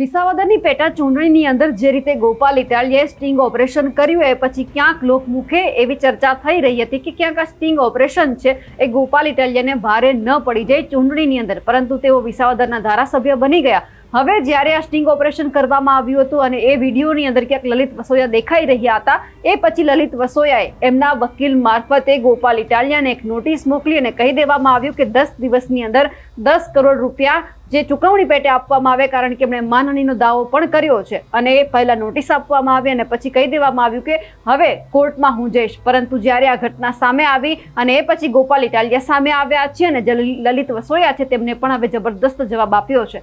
વિસાવદરની પેટા ચૂંટણીની અંદર જે રીતે ગોપાલ ઇટાલીએ સ્ટિંગ ઓપરેશન કર્યું એ પછી ક્યાંક લોકમુખે એવી ચર્ચા થઈ રહી હતી કે ક્યાંક આ સ્ટિંગ ઓપરેશન છે એ ગોપાલ ઇટાલિયાને ભારે ન પડી જાય ચૂંટણીની અંદર. પરંતુ તેઓ વિસાવદરના ધારાસભ્ય બની ગયા. હવે જ્યારે આ સ્ટિંગ ઓપરેશન કરવામાં આવ્યું હતું અને એ વિડીયોની અંદર ક્યાંક લલિત વસોયા દેખાઈ રહ્યા હતા, એ પછી લલિત વસોયાએ એમના વકીલ મારફતે ગોપાલ ઇટાલિયાને એક નોટિસ મોકલી અને કહી દેવામાં આવ્યું કે દસ દિવસની અંદર દસ કરોડ રૂપિયા જે ચૂકવણી પેટે આપવામાં આવે, કારણ કે એમણે માનહાનિનો દાવો પણ કર્યો છે. અને એ પહેલાં નોટિસ આપવામાં આવી અને પછી કહી દેવામાં આવ્યું કે હવે કોર્ટમાં હું જઈશ. પરંતુ જ્યારે આ ઘટના સામે આવી અને એ પછી ગોપાલ ઇટાલિયા સામે આવ્યા છે અને જે લલિત વસોયા છે, તેમને પણ હવે જબરદસ્ત જવાબ આપ્યો છે.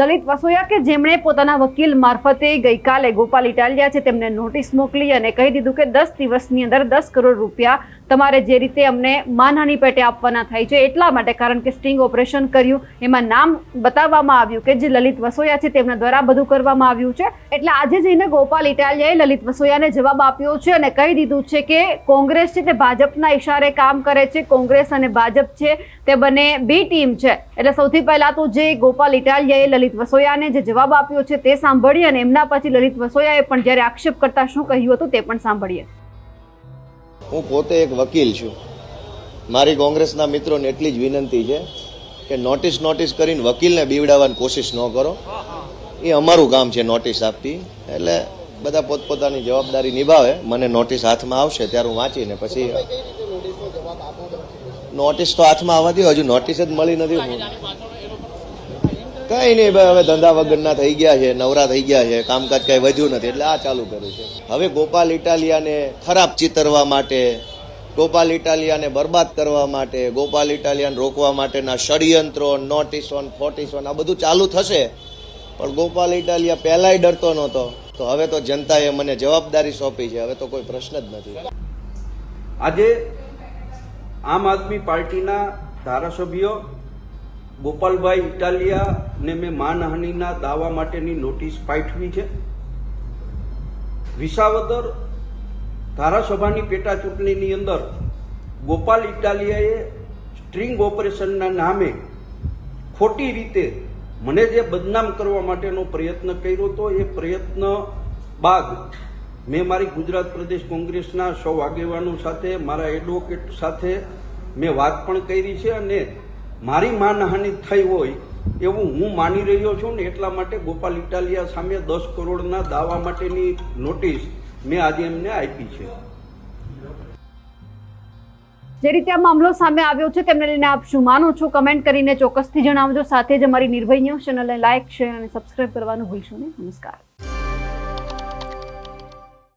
લલિત વસોયા કે જેમણે પોતાના વકીલ મારફતે ગઈકાલે ગોપાલ ઇટાલિયા છે તેમને નોટિસ મોકલી અને કહી દીધું કે દસ દિવસની અંદર દસ કરોડ રૂપિયા તમારે જે રીતે અમને માનહાની પેટે આપવાના થાય છે એટલા માટે, કારણ કે સ્ટિંગ ઓપરેશન કર્યું. એમાં નામ બતાવવામાં આવ્યું કે જે લલિત વસોયા છે તેમના દ્વારા બધું કરવામાં આવ્યું છે. એટલે આજે જઈને ગોપાલ ઇટાલિયાએ લલિત વસોયાને જવાબ આપ્યો છે અને કહી દીધું છે કે કોંગ્રેસ છે તે ભાજપના ઈશારે કામ કરે છે, કોંગ્રેસ અને ભાજપ છે તે બંને બી ટીમ છે. એટલે સૌથી પહેલા તો જે ગોપાલ ઇટાલિયાએ લલિત વસોયાને જે જવાબ આપ્યો છે તે સાંભળીએ અને એમના પછી લલિત વસોયાએ પણ જ્યારે આક્ષેપ કરતા શું કહ્યું હતું તે પણ સાંભળીએ. હું પોતે એક વકીલ છું. મારી કોંગ્રેસના મિત્રોને એટલી જ વિનંતી છે કે નોટિસ નોટિસ કરીને વકીલને બીવડાવવાની કોશિશ ન કરો. એ અમારું કામ છે નોટિસ આપતી. એટલે બધા પોતપોતાની જવાબદારી નિભાવે. મને નોટિસ હાથમાં આવશે ત્યારે હું વાંચીને પછી નોટિસ તો હાથમાં આવવાથી હજુ નોટિસ જ મળી નથી. કઈ નહીં, ભાઈ, હવે ધંધા વગરના થઈ ગયા છે, નવરા થઈ ગયા છે, કામકાજ કઈ વધ્યું નથી, એટલે આ ચાલુ કર્યું છે. હવે ગોપાલ ઇટાલિયાને ખરાબ ચિતરવા માટે, ગોપાલ ઇટાલિયાને બરબાદ કરવા માટે, ગોપાલ ઇટાલિયાને રોકવા માટેના ષડયંત્રો, નોટિસો ફોર્ટિસો આ બધું ચાલુ થશે. પણ ગોપાલ ઇટાલિયા પહેલાય ડરતો નહોતો. તો હવે તો જનતાએ મને જવાબદારી સોંપી છે, હવે તો કોઈ પ્રશ્ન જ નથી. આજે આમ આદમી પાર્ટીના ધારાસભ્યો ગોપાલભાઈ ઇટાલિયાને મેં માનહાનિના દાવા માટેની નોટિસ પાઠવી છે. વિસાવદર ધારાસભાની પેટા ચૂંટણીની અંદર ગોપાલ ઇટાલિયાએ સ્ટ્રિંગ ઓપરેશનના નામે ખોટી રીતે મને જે બદનામ કરવા માટેનો પ્રયત્ન કર્યો હતો એ પ્રયત્ન બાદ મેં મારી ગુજરાત પ્રદેશ કોંગ્રેસના સૌ આગેવાનો સાથે, મારા એડવોકેટ સાથે મેં વાત પણ કરી છે અને મારી માનહાનિ થઈ હોય એવું હું માની રહ્યો છું ને એટલા માટે ગોપાલ ઇટાલિયા સામે દસ કરોડના દાવા માટેની નોટિસ મેં આજે એમને આપી છે. જે રીતે આ મામલો સામે આવ્યો છે, તેમને લઈને આપ શું માનો છો? કમેન્ટ કરીને ચોક્કસથી જણાવજો. સાથે જ અમારી નિર્ભય ન્યૂઝ ચેનલને લાઇક શેર અને સબસ્ક્રાઇબ કરવાનું ભૂલશો નહીં. નમસ્કાર.